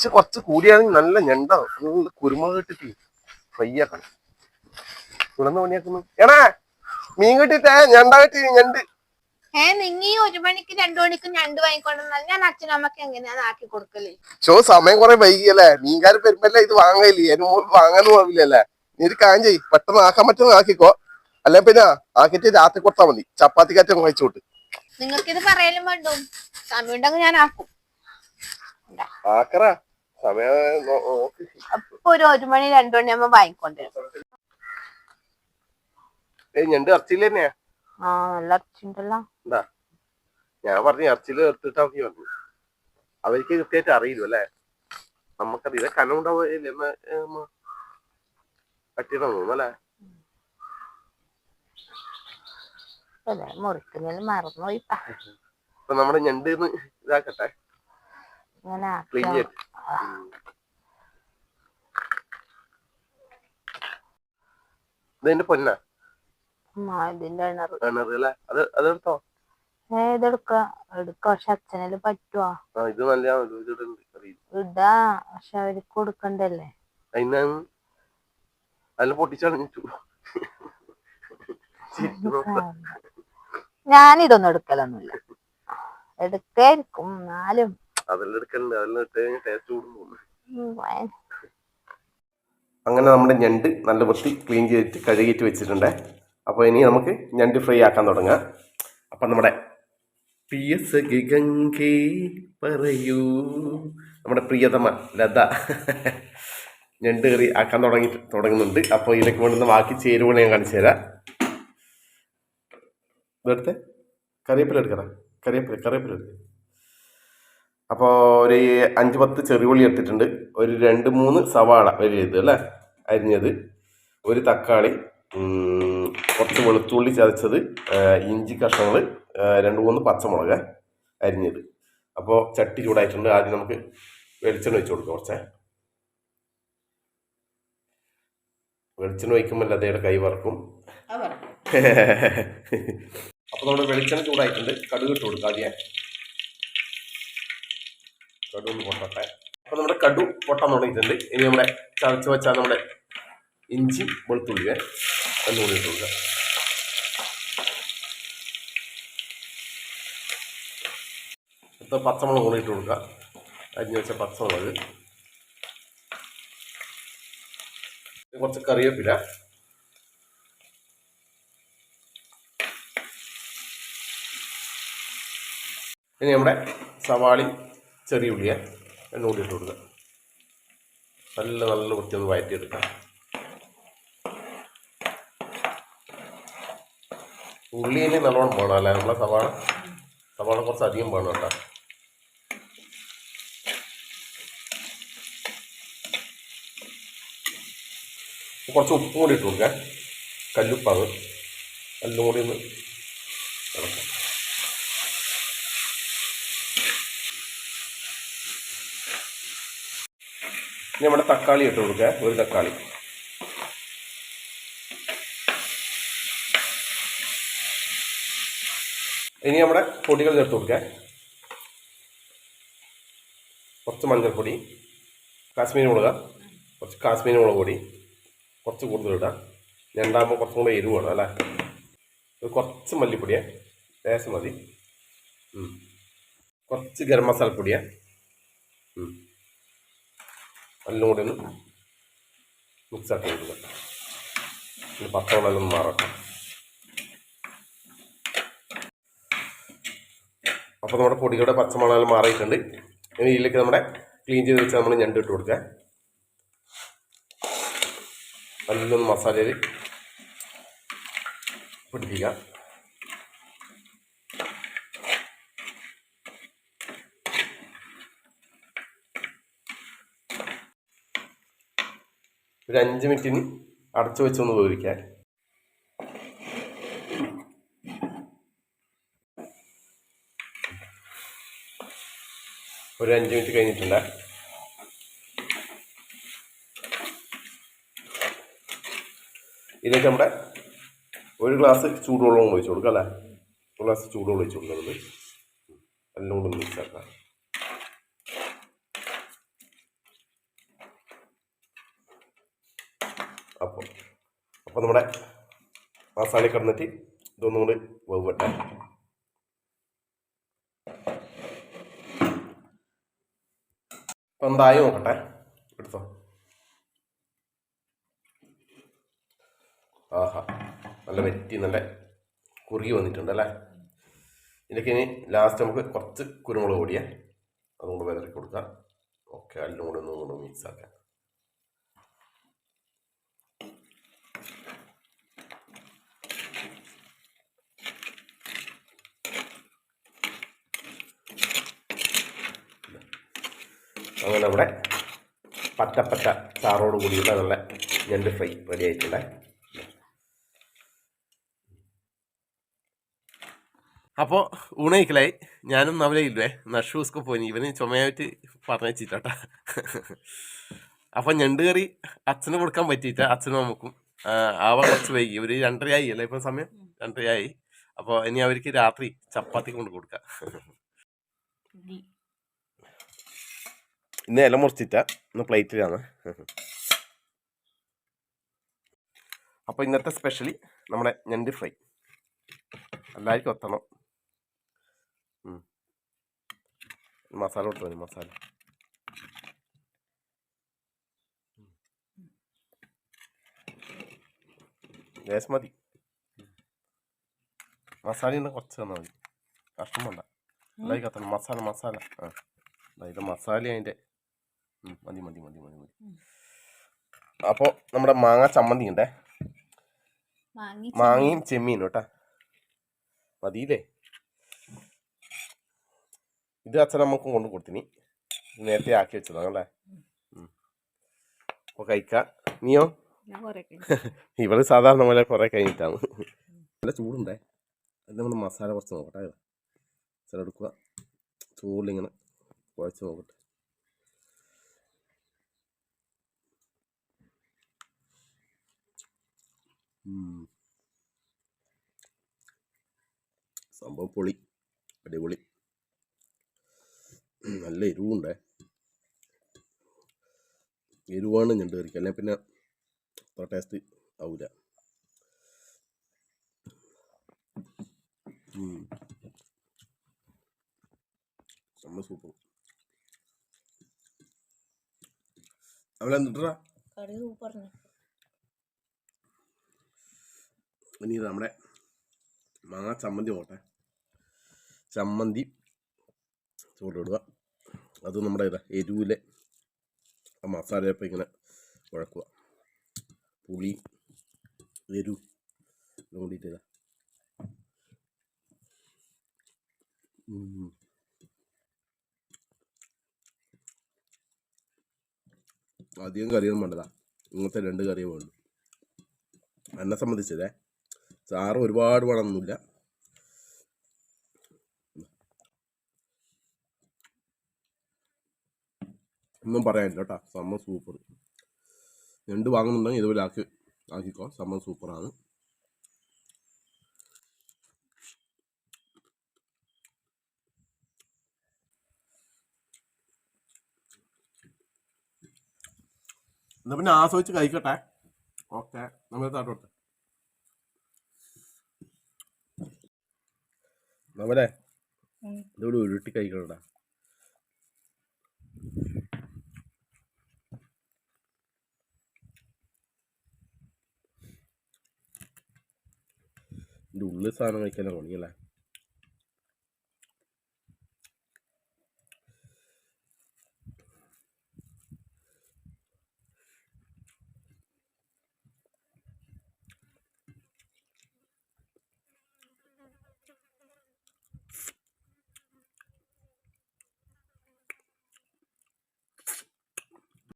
പൈസ കുറച്ച് കൂടിയാണെങ്കിൽ നല്ല ഞണ്ട കുരുമുളക് ഇട്ടിട്ട് ഫ്രൈ ആക്കണം. തുറന്ന് പണിയാക്കുന്നു. എടാ മീൻ കിട്ടിട്ടേ ഞണ്ട കിട്ടി ഞണ്ട്. ഏ നിങ്ങ ഒരു മണിക്ക് രണ്ടു മണിക്ക് ഞണ്ട് വാങ്ങിക്കൊണ്ടെന്നാൽ ഞാൻ അച്ഛനും അമ്മയ്ക്ക് എങ്ങനെയാണ് ആക്കി കൊടുക്കൽ? ചോ സമയം കുറെ വൈകിയല്ലേ? മീൻകാർ വരുമ്പല്ലേ ഇത് വാങ്ങയില്ലേ അതിന് മുമ്പ് വാങ്ങാനും പോവില്ലല്ലേ നീ ഒരു കാര്യം ചെയ്യ് പെട്ടെന്ന് ആക്കാൻ പറ്റുന്ന ആക്കിക്കോ. അല്ലെ പിന്നെ ആക്കിട്ട് രാത്രി കൊടുത്താ മതി. കഴിച്ചോട്ട്. നിങ്ങൾക്ക് ഇത് പറയലും വേണ്ടു. സമയം ഉണ്ടെങ്കിൽ ഞാൻ ആക്കും. ആക്കറ. സമയം നോക്ക് അപ്പൊ ഒരു ഒരു മണി രണ്ടു മണി ആകുമ്പോ വാങ്ങിക്കൊണ്ടുവരും. ഏയ് ഞണ്ട് ഇറച്ചിയിൽ തന്നെയാ. ആ നല്ല ഇറച്ചിണ്ടല്ലോ എന്താ ഞാൻ പറഞ്ഞു ഇറച്ചിയിൽ എടുത്തിട്ടാ മതി പറഞ്ഞു. അവർക്ക് കൃത്യമായിട്ട് അറിയില്ല അല്ലേ? നമുക്കറിയില്ല. കനം ഉണ്ടാവില്ല പറ്റിയതാ തോന്നുന്നു അല്ലേ? മറന്നുപോയി. ഇപ്പ. നമ്മുടെ ഞണ്ട് ഇതാക്കട്ടെ. ഇങ്ങനെ ക്ലീൻ ഇതിന്റെ പൊന്നാ. ഇതിന്റെ എണ്ണറ് കിണറ് അല്ലേ? അത് അതെടുത്തോ? ഏ ഇതെടുക്ക. എടുക്ക. പക്ഷെ അച്ഛനത് പറ്റുവാ? ആ ഇത് നല്ല ഇടാ. പക്ഷെ അവർക്ക് കൊടുക്കണ്ടല്ലേ? അതിന് ഞാനിതൊന്നും എടുക്കലൊന്നുമില്ല. എടുക്കായിരിക്കും എന്നാലും അതെല്ലാം എടുക്കലുണ്ട് അതെല്ലാം ഇട്ട് കഴിഞ്ഞാൽ ടേസ്റ്റ് കൂടും അങ്ങനെ നമ്മുടെ ഞണ്ട് നല്ല വൃത്തി ക്ലീൻ ചെയ്തിട്ട് കഴുകിയിട്ട് വെച്ചിട്ടുണ്ട്. അപ്പോൾ ഇനി നമുക്ക് ഞണ്ട് ഫ്രൈ ആക്കാൻ തുടങ്ങാം. അപ്പം നമ്മുടെ പി എസ് ഗംഗേ പറയൂ. നമ്മുടെ പ്രിയതമ ലത ഞണ്ട് കറി ആക്കാൻ തുടങ്ങി തുടങ്ങുന്നുണ്ട്. അപ്പോൾ ഇതിലേക്ക് വേണ്ടുന്ന ബാക്കി ചേരുവകൾ ഞാൻ കാണിച്ചു തരാം. ഇതെടുത്ത്? കറിവേപ്പില എടുക്കണം കറിവേപ്പില കറിവേപ്പില എടുക്കുക അപ്പോൾ ഒരു അഞ്ച് പത്ത് ചെറുപുള്ളി എടുത്തിട്ടുണ്ട് ഒരു രണ്ട് മൂന്ന് സവാള വലിയത് അല്ലേ? അരിഞ്ഞത്. ഒരു തക്കാളി കുറച്ച് വെളുത്തുള്ളി ചതച്ചത് ഇഞ്ചി കഷ്ണങ്ങൾ രണ്ട് മൂന്ന് പച്ചമുളക് അരിഞ്ഞത്. അപ്പോൾ ചട്ടി ചൂടായിട്ടുണ്ട്. ആദ്യം നമുക്ക് വെളിച്ചെണ്ണ ഒഴിച്ച് കൊടുക്കാം കുറച്ചേ. വെളിച്ചെണ്ണ ഒഴിക്കുമ്പോൾ ലതയുടെ കൈ വറക്കും? അപ്പോൾ നമ്മുടെ വെളിച്ചെണ്ണ ചൂടായിട്ടുണ്ട്. കടുക് ഇട്ട് കൊടുക്കാം ആദ്യം. കടു ഒന്ന് പൊട്ടട്ടെ. അപ്പോൾ നമ്മുടെ കടു പൊട്ടാൻ തുടങ്ങിയിട്ടുണ്ട്. ഇനി നമ്മുടെ ചതച്ച് വെച്ചാൽ നമ്മുടെ ഇഞ്ചി വെളുത്തുള്ളിയെ കല്ലുകൂടി ഇട്ട് കൊടുക്കുക പച്ചമുളക് കൂടി ഇട്ട് കൊടുക്കുക. അരിഞ്ഞ് വെച്ച പച്ചമുളക്. കുറച്ച് കറിവേപ്പില. ഇനി നമ്മുടെ സവാളി ചെറിയ ഉള്ളിയെ എണ്ണൂടി ഇട്ട് കൊടുക്കുക. നല്ല നല്ല വൃത്തി ഒന്ന് വഴറ്റിയെടുക്കാം ഉള്ളി തന്നെ നല്ലോണം വേണം അല്ല? നമ്മളെ സവാള സവാള കുറച്ച് അധികം വേണം കേട്ടോ. കുറച്ച് ഉപ്പും കൂടി ഇട്ട് കൊടുക്കാം. കല്ലുപ്പാണ്. എല്ലാം കൂടി ഒന്ന് ഇനി നമ്മുടെ തക്കാളി ഇട്ട് കൊടുക്കുക ഒരു തക്കാളി. ഇനി നമ്മുടെ പൊടികൾ ചേർത്ത് കൊടുക്കുക കുറച്ച് മഞ്ഞൾപ്പൊടി കാശ്മീരി മുളക് കുറച്ച് കാശ്മീരി മുളക് പൊടി കുറച്ച് കൂടുതൽ ഇടാം. രണ്ടാകുമ്പോൾ കുറച്ചും കൂടെ എരിവ് വേണം അല്ലേ? കുറച്ച് മല്ലിപ്പൊടിയെ ലേശം മതി. കുറച്ച് ഗരം മസാലപ്പൊടിയെ. എല്ലാം കൂടി ഒന്ന് മിക്സ് ആക്കി കൊടുക്കുക. പിന്നെ പച്ചവെള്ളം മാറട്ടെ അപ്പോൾ നമ്മുടെ പൊടികളുടെ പച്ചമുളകെല്ലാം മാറിയിട്ടുണ്ട്. ഇനി ഇതിലേക്ക് നമ്മുടെ ക്ലീൻ ചെയ്ത് വെച്ച് നമ്മൾ ഞണ്ട് ഇട്ട് കൊടുക്കുക. നല്ലൊന്ന് മസാലയിൽ പിടിപ്പിക്കുക. ഒരു അഞ്ച് മിനിറ്റിന് അടച്ചു വെച്ചൊന്ന് വേവിക്കാൻ ഒരു അഞ്ച് മിനിറ്റ് കഴിഞ്ഞിട്ടുണ്ട്. ഇതിലേക്ക് നമ്മുടെ ഒരു ഗ്ലാസ് ചൂടുവെള്ളം ഒഴിച്ചു കൊടുക്കാം അല്ലേ? ഒരു ഗ്ലാസ് ചൂടുവെള്ളം ഒഴിച്ചു കൊടുക്കുന്നത് എല്ലാം കൂടെ മിക്സ് ആക്കാം. അപ്പോൾ നമ്മുടെ മസാല കിടന്നിട്ട് ഇതൊന്നും കൂടി വേവട്ടെ. അപ്പം എന്തായി നോക്കട്ടെ എടുത്തോ. ആഹാ നല്ല വെറ്റി നല്ല കുറുകി വന്നിട്ടുണ്ട് അല്ലേ? ഇതിലേക്ക് ഇനി ലാസ്റ്റ് നമുക്ക് കുറച്ച് കുരുമുളക് പൊടിയേ. അതും കൂടെ വിതറി കൊടുക്കാം. ഓക്കെ അല്ലും കൂടെ ഒന്നും കൂടെ മിക്സ് ആക്കാം. അങ്ങനെ ഇവിടെ പച്ച പച്ച ചാറോട് കൂടിയിട്ട് നല്ല ഞണ്ട് ഫ്രൈ റെഡി ആയിട്ടുള്ളത് അപ്പോൾ ഊണയിക്കലായി ഞാനും നവലയില്ലേ നഷൂസ്ക്ക് പോയി ഇവന് ചുമയായിട്ട് പറഞ്ഞിട്ടാ അപ്പം ഞണ്ട് കറി അച്ഛന് കൊടുക്കാൻ പറ്റിയിട്ട. അച്ഛനും നമുക്കും ആവ കുറച്ച് വൈകി. ഒരു രണ്ടരയായി അല്ലേ ഇപ്പം സമയം? രണ്ടരയായി. അപ്പോൾ ഇനി അവർക്ക് രാത്രി ചപ്പാത്തി കൊണ്ട് കൊടുക്കാം. ഇന്ന് ഇല മുറിച്ചിട്ട ഇന്ന് പ്ലേറ്റിലാണ് അപ്പോൾ ഇന്നത്തെ സ്പെഷ്യലി നമ്മുടെ ഞണ്ട് ഫ്രൈ എല്ലാവർക്കും ഒത്തണം. മസാല കൊടുത്തു മസാല? ലേശം മതി. മസാല ഇന്ന് കുറച്ച് തന്നാൽ മതി. കഷ്ടം വേണ്ട. എല്ലാവർക്കും ഒത്തണം മസാല മസാല. ആ. ഇത് മസാല അതിന്റെ മതി മതി മതി മതി മതി. അപ്പോൾ നമ്മുടെ മാങ്ങ ചമ്മന്തി ഉണ്ടേ? മാങ്ങയും ചെമ്മീനും കേട്ടാ. മതിയില്ലേ? ഇത് അച്ഛൻ നമുക്കും കൊണ്ട് കൊടുത്തിനി. നേരത്തെ ആക്കി വെച്ചതാണ് അല്ലേ? അപ്പോൾ കഴിക്കാം. നീയോ? ഇവൾ സാധാരണ പോലെ കുറേ കഴിഞ്ഞിട്ടാണ്. നല്ല ചൂടുണ്ടേ? അത് നമ്മൾ മസാല കുറച്ച് നോക്കട്ടെ. ചില എടുക്കുക. ചൂടിലിങ്ങനെ കുഴച്ച് നോക്കട്ടെ. സംഭവം പൊളി. അടിപൊളി. നല്ല എരിവുണ്ടേ? എരിവാണ് ഞണ്ട് കറിക്ക്. അല്ലെങ്കിൽ പിന്നെ അത്ര ടേസ്റ്റ് ആവില്ല നമ്മൾ സൂപ്പർ അവളെ എന്നിട്ടാ കറി ഇനി നമ്മുടെ മാങ്ങ ചമ്മന്തി പോട്ടെ. ചമ്മന്തി ചൂടിടുക അത് നമ്മുടെ ഇതാ എരിവിലെ ആ മസാലയപ്പം ഇങ്ങനെ കുഴക്കുക പുളി എരു കൂടിയിട്ട് ഇതാ. അധികം കറിയൊന്നും വേണ്ടതാ. ഇങ്ങനത്തെ രണ്ട് കറിയേ വേണ്ടു. എന്നെ സംബന്ധിച്ചതേ. ചാറ് ഒരുപാട് വേണമെന്നില്ല ഒന്നും പറയാനില്ല കേട്ടോ. Summer super. രണ്ട് വാങ്ങുന്നുണ്ടെങ്കിൽ ഇതുപോലെ ആക്കി ആക്കിക്കോ. സമ്മർ സൂപ്പറാണ്. എന്നാ പിന്നെ ആസ്വദിച്ച് കഴിക്കട്ടെ. ഓക്കെ. നമ്മൾ താട്ടോട്ടെ നമ്മളെ ഇതോട് ഉരുട്ടി കഴിക്കണടാ. ഇതിന്റെ ഉള്ളിൽ സാധനം കഴിക്കാനാണ് പണിയല്ലേ?